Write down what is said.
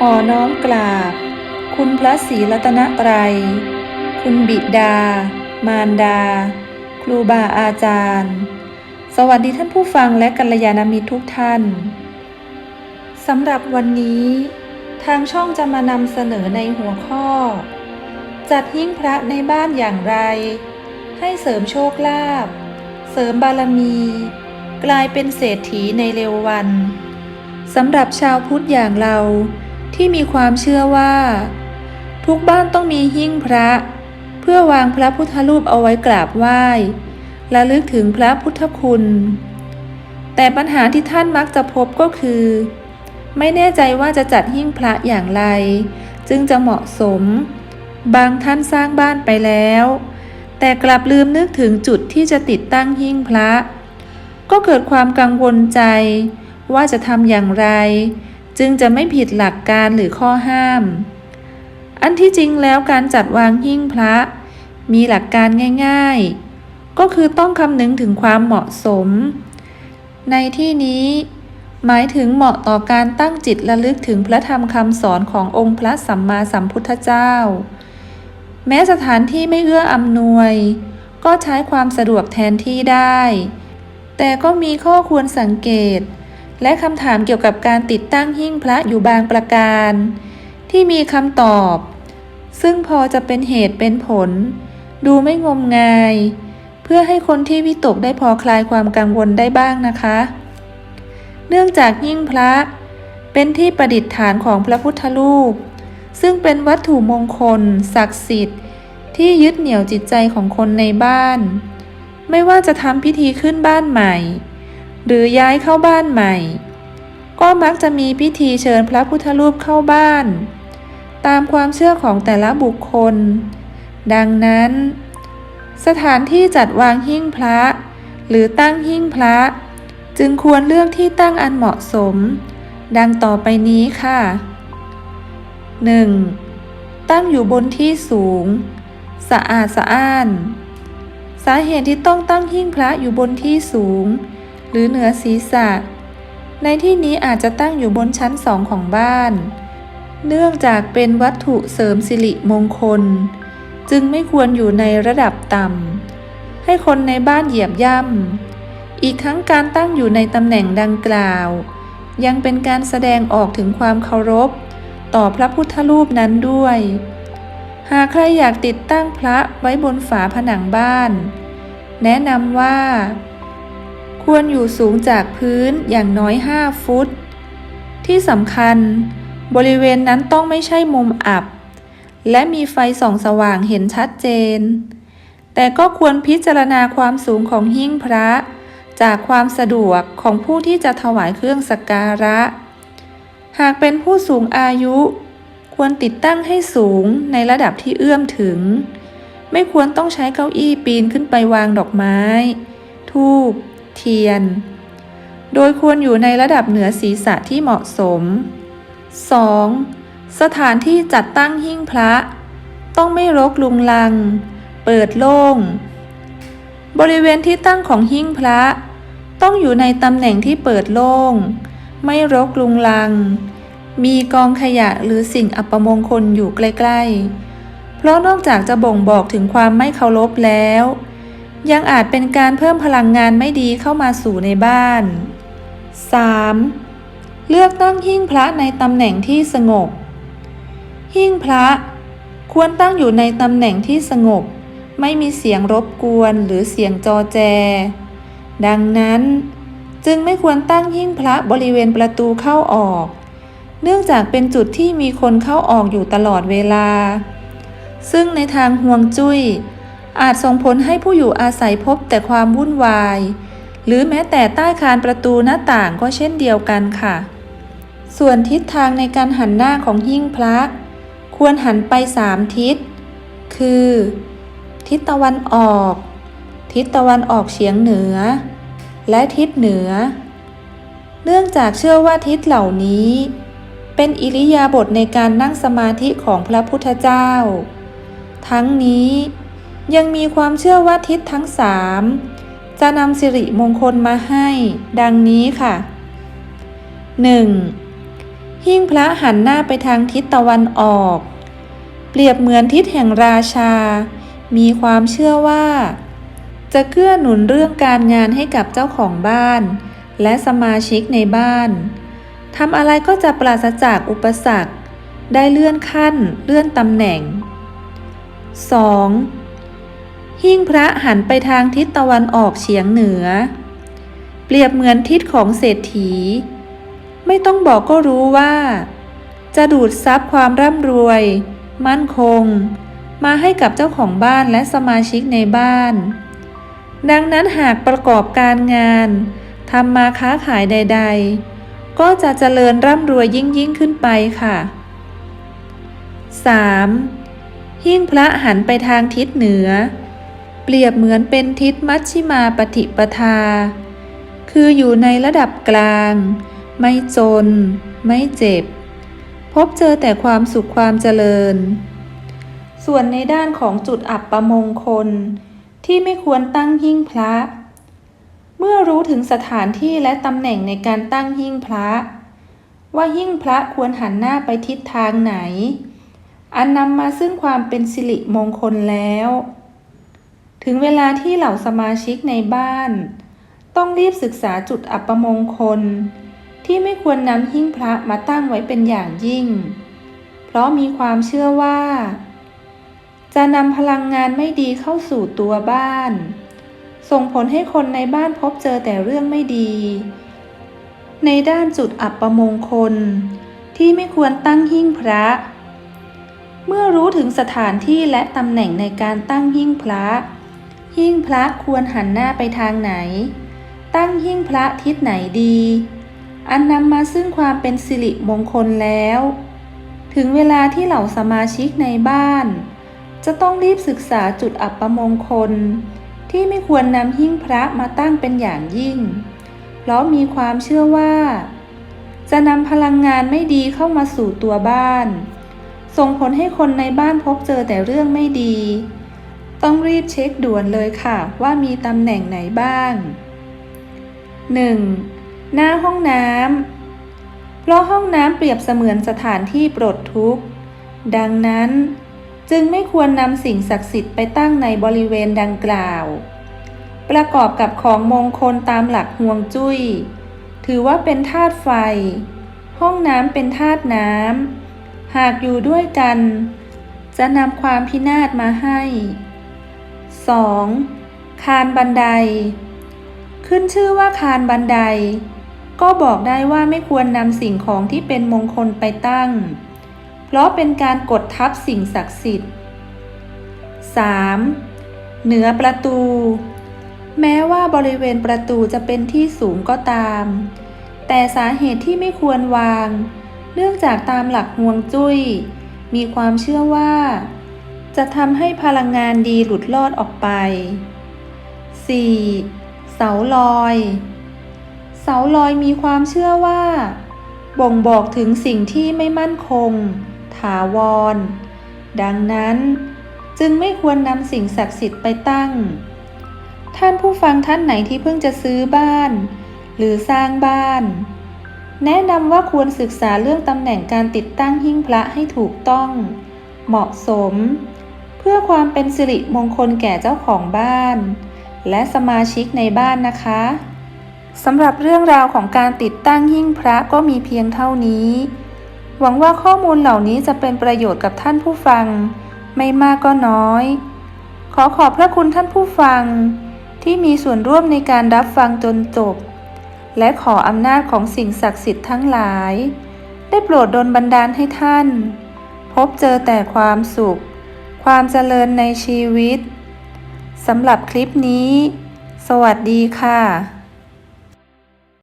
ขอน้อมกราบ คุณพระศรีรัตนตรัย คุณบิดา มารดา ครูบาอาจารย์ สวัสดีท่านผู้ฟังและกัลยาณมิตรทุกท่าน สำหรับวันนี้ ทางช่องจะมานำเสนอในหัวข้อ จัดหิ้งพระในบ้านอย่างไร ให้เสริมโชคลาภ เสริมบารมี กลายเป็นเศรษฐีในเร็ววันสำหรับชาวพุทธอย่างเรา ที่มีความเชื่อว่า ทุกบ้านต้องมีหิ้งพระ เพื่อวางพระพุทธรูปเอาไว้กราบไหว้และลึกถึงพระพุทธคุณ แต่ปัญหาที่ท่านมักจะพบก็คือ ไม่แน่ใจว่าจะจัดหิ้งพระอย่างไร จึงจะเหมาะสม บางท่านสร้างบ้านไปแล้ว แต่กลับลืมนึกถึงจุดที่จะติดตั้งหิ้งพระ ก็เกิดความกังวลใจว่าจะทำอย่างไร จึงจะไม่ผิดหลักการหรือข้อห้าม อันที่จริงแล้วการจัดวางหิ้งพระ มีหลักการง่าย ๆ ก็คือต้องคำนึงถึงความเหมาะสม ในที่นี้หมายถึงเหมาะต่อการตั้งจิตระลึกถึงพระธรรมคำสอนขององค์พระสัมมาสัมพุทธเจ้า แม้สถานที่ไม่เอื้ออำนวย ก็ใช้ความสะดวกแทนที่ได้ แต่ก็มีข้อควรสังเกต และคำถามเกี่ยวกับการติดตั้งหิ้งพระอยู่บางประการ ที่มีคำตอบ ซึ่งพอจะเป็นเหตุเป็นผล ดูไม่งมงาย เพื่อให้คนที่วิตกได้พอคลายความกังวลได้บ้างนะคะ เนื่องจากหิ้งพระ เป็นที่ประดิษฐานของพระพุทธรูป ซึ่งเป็นวัตถุมงคล ศักดิ์สิทธิ์ ที่ยึดเหนี่ยวจิตใจของคนในบ้าน ไม่ว่าจะทำพิธีขึ้นบ้านใหม่ หรือย้ายเข้าบ้านใหม่ ก็มักจะมีพิธีเชิญพระพุทธรูปเข้าบ้าน ตามความเชื่อของแต่ละบุคคล ดังนั้น สถานที่จัดวางหิ้งพระ หรือตั้งหิ้งพระ จึงควรเลือกที่ตั้งอันเหมาะสม ดังต่อไปนี้ค่ะ 1. ตั้งอยู่บนที่สูง สะอาดสะอ้าน สาเหตุที่ต้องตั้งหิ้งพระอยู่บนที่สูง หรือเหนือศีรษะ ในที่นี้อาจจะตั้งอยู่บนชั้นสองของบ้าน เนื่องจากเป็นวัตถุเสริมสิริมงคล จึงไม่ควรอยู่ในระดับต่ำ ให้คนในบ้านเหยียบย่ำ อีกทั้งการตั้งอยู่ในตำแหน่งดังกล่าว ยังเป็นการแสดงออกถึงความเคารพ ต่อพระพุทธรูปนั้นด้วย หากใครอยากติดตั้งพระไว้บนฝาผนังบ้าน แนะนำว่า ควรอยู่สูงจากพื้นอย่างน้อย 5 ฟุต ที่สำคัญ บริเวณนั้นต้องไม่ใช่มุมอับ และมีไฟส่องสว่างเห็นชัดเจน แต่ก็ควรพิจารณาความสูงของหิ้งพระ จากความสะดวกของผู้ที่จะถวายเครื่องสักการะ หากเป็นผู้สูงอายุ ควรติดตั้งให้สูงในระดับที่เอื้อมถึง ไม่ควรต้องใช้เก้าอี้ปีนขึ้นไปวางดอกไม้ ทูบ เทียน โดยควรอยู่ในระดับเหนือศีรษะที่เหมาะสม 2. สถานที่จัดตั้งหิ้งพระ ต้องไม่รกลุงลัง เปิดโล่ง บริเวณที่ตั้งของหิ้งพระ ต้องอยู่ในตำแหน่งที่เปิดโล่ง ไม่รกลุงลัง มีกองขยะหรือสิ่งอัปมงคลอยู่ใกล้ ๆ เพราะนอกจากจะบ่งบอกถึงความไม่เคารพแล้ว ยังอาจเป็นการเพิ่มพลังงานไม่ดีเข้ามาสู่ในบ้าน 3. เลือกตั้งหิ้งพระในตำแหน่งที่สงบ หิ้งพระ ควรตั้งอยู่ในตำแหน่งที่สงบ ไม่มีเสียงรบกวนหรือเสียงจอแจ ดังนั้น จึงไม่ควรตั้งหิ้งพระบริเวณประตูเข้าออก เนื่องจากเป็นจุดที่มีคนเข้าออกอยู่ตลอดเวลา ซึ่งในทางห่วงจุย้ย อาจส่งผลให้ผู้อยู่อาศัยพบแต่ความวุ่นวาย หรือแม้แต่ใต้คานประตูหน้าต่างก็เช่นเดียวกันค่ะ ส่วนทิศทางในการหันหน้าของหิ้งพระ ควรหันไปสามทิศ คือ ทิศตะวันออก ทิศตะวันออกเฉียงเหนือ และทิศเหนือ เนื่องจากเชื่อว่าทิศเหล่านี้เป็นอิริยาบถในการนั่งสมาธิของพระพุทธเจ้า ทั้งนี้ ยังมีความเชื่อว่าทิศทั้งสามจะนำสิริมงคลมาให้ ดังนี้ค่ะ 1. หิ้งพระหันหน้าไปทางทิศตะวันออก เปรียบเหมือนทิศแห่งราชา มีความเชื่อว่า จะเกื้อหนุนเรื่องการงานให้กับเจ้าของบ้าน และสมาชิกในบ้านทำอะไรก็จะปราศจากอุปสรรค ได้เลื่อนขั้น เลื่อนตำแหน่ง 2. หิ้งพระหันไปทางทิศตะวันออกเฉียงเหนือ เปรียบเหมือนทิศของเศรษฐี ไม่ต้องบอกก็รู้ว่า จะดูดซับความร่ำรวย มั่นคง มาให้กับเจ้าของบ้านและสมาชิกในบ้าน ดังนั้นหากประกอบการงานทำมาค้าขายใด ๆ ก็จะเจริญร่ำรวยยิ่งยิ่งขึ้นไปค่ะ 3. หิ้งพระหันไปทางทิศเหนือ เปรียบเหมือนเป็นทิศมัชชิมาปฏิปทา คืออยู่ในระดับกลาง ไม่จน ไม่เจ็บ พบเจอแต่ความสุขความเจริญ ส่วนในด้านของจุดอับประมงคล ที่ไม่ควรตั้งหิ้งพระ เมื่อรู้ถึงสถานที่และตำแหน่งในการตั้งหิ้งพระ ว่าหิ้งพระควรหันหน้าไปทิศทางไหน อันนำมาซึ่งความเป็นสิริมงคลแล้ว ถึงเวลาที่เหล่าสมาชิกในบ้าน ต้องรีบศึกษาจุดอัปมงคล ที่ไม่ควรนำหิ้งพระมาตั้งไว้เป็นอย่างยิ่ง เพราะมีความเชื่อว่า จะนำพลังงานไม่ดีเข้าสู่ตัวบ้าน ส่งผลให้คนในบ้านพบเจอแต่เรื่องไม่ดี ในด้านจุดอัปมงคล ที่ไม่ควรตั้งหิ้งพระเมื่อรู้ถึงสถานที่และตำแหน่งในการตั้งหิ้งพระ หิ้งพระควรหันหน้าไปทางไหน ตั้งหิ้งพระทิศไหนดี อันนำมาซึ่งความเป็นสิริมงคลแล้ว ถึงเวลาที่เหล่าสมาชิกในบ้าน จะต้องรีบศึกษาจุดอัปมงคล ที่ไม่ควรนำหิ้งพระมาตั้งเป็นอย่างยิ่ง เพราะมีความเชื่อว่า จะนำพลังงานไม่ดีเข้ามาสู่ตัวบ้าน ส่งผลให้คนในบ้านพบเจอแต่เรื่องไม่ดี ต้องรีบเช็คด่วนเลยค่ะ ว่ามีตำแหน่งไหนบ้าง 1. หน้าห้องน้ำเพราะห้องน้ำเปรียบเสมือนสถานที่ปลดทุกข์ ดังนั้นจึงไม่ควรนำสิ่งศักดิ์สิทธิ์ไปตั้งในบริเวณดังกล่าว ประกอบกับของมงคลตามหลักห่วงจุ้ย ถือว่าเป็นธาตุไฟ ห้องน้ำเป็นธาตุน้ำหากอยู่ด้วยกัน จะนำความพินาศมาให้ 2. คานบันได ขึ้นชื่อว่าคานบันได ก็บอกได้ว่าไม่ควรนำสิ่งของที่เป็นมงคลไปตั้ง เพราะเป็นการกดทับสิ่งศักดิ์สิทธิ์ 3. เหนือประตู แม้ว่าบริเวณประตูจะเป็นที่สูงก็ตาม แต่สาเหตุที่ไม่ควรวาง เนื่องจากตามหลักห่วงจุ้ย มีความเชื่อว่า จะทำให้พลังงานดีหลุดลอดออกไป 4. เสาลอย เสาลอยมีความเชื่อว่า บ่งบอกถึงสิ่งที่ไม่มั่นคง ถาวร ดังนั้นจึงไม่ควรนำสิ่งศักดิ์สิทธิ์ไปตั้ง ท่านผู้ฟังท่านไหนที่เพิ่งจะซื้อบ้าน หรือสร้างบ้าน แนะนำว่าควรศึกษาเรื่องตำแหน่งการติดตั้งหิ้งพระให้ถูกต้อง เหมาะสม พื่อความเป็นสิริมงคลแก่เจ้าของบ้าน และสมาชิกในบ้านนะคะสำหรับเรื่องราวของการติดตั้งหิ้งพระก็มีเพียงเท่านี้ หวังว่าข้อมูลเหล่านี้จะเป็นประโยชน์กับท่านผู้ฟัง ไม่มากก็น้อย ขอขอบพระคุณท่านผู้ฟัง ที่มีส่วนร่วมในการรับฟังจนจบ และขออำนาจของสิ่งศักดิ์สิทธิ์ทั้งหลาย ได้โปรดดลบันดาลให้ท่าน พบเจอแต่ความสุข ความเจริญในชีวิต สำหรับคลิปนี้ สวัสดีค่ะ